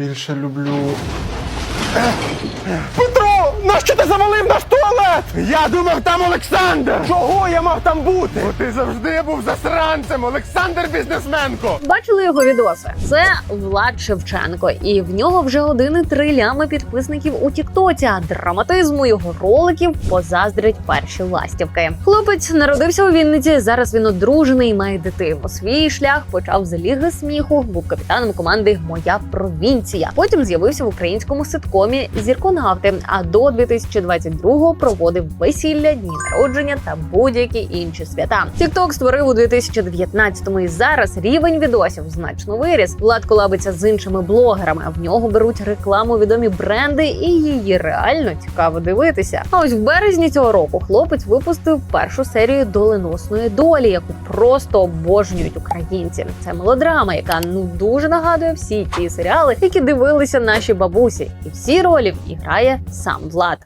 більше люблю. Петро! Нащо ти завалив наш туалет? Я думав, там Олександр! Чого я мав там бути? Бо ти завжди був засранцем, Олександр бізнесменко! Бачили його відоси? Це Влад Шевченко, і в нього вже 1,3 лями підписників у Тіктоці. А драматизму його роликів позаздрять перші ластівки. Хлопець народився у Вінниці. Зараз він одружений і має дитину. Свій шлях почав з ліги сміху. Був капітаном команди Моя провінція. Потім з'явився в українському ситкомі Зірконавти. А до 2022-го проводив весілля, дні народження та будь-які інші свята. Тікток створив у 2019-му і зараз рівень відосів значно виріс. Влад колабиться з іншими блогерами. В нього беруть рекламу відомі бренди, і її реально цікаво дивитися. А ось в березні цього року хлопець випустив першу серію доленосної долі, яку просто обожнюють українці. Це мелодрама, яка ну дуже нагадує всі ті серіали, які дивилися наші бабусі, і всі ролі грає сам Влад.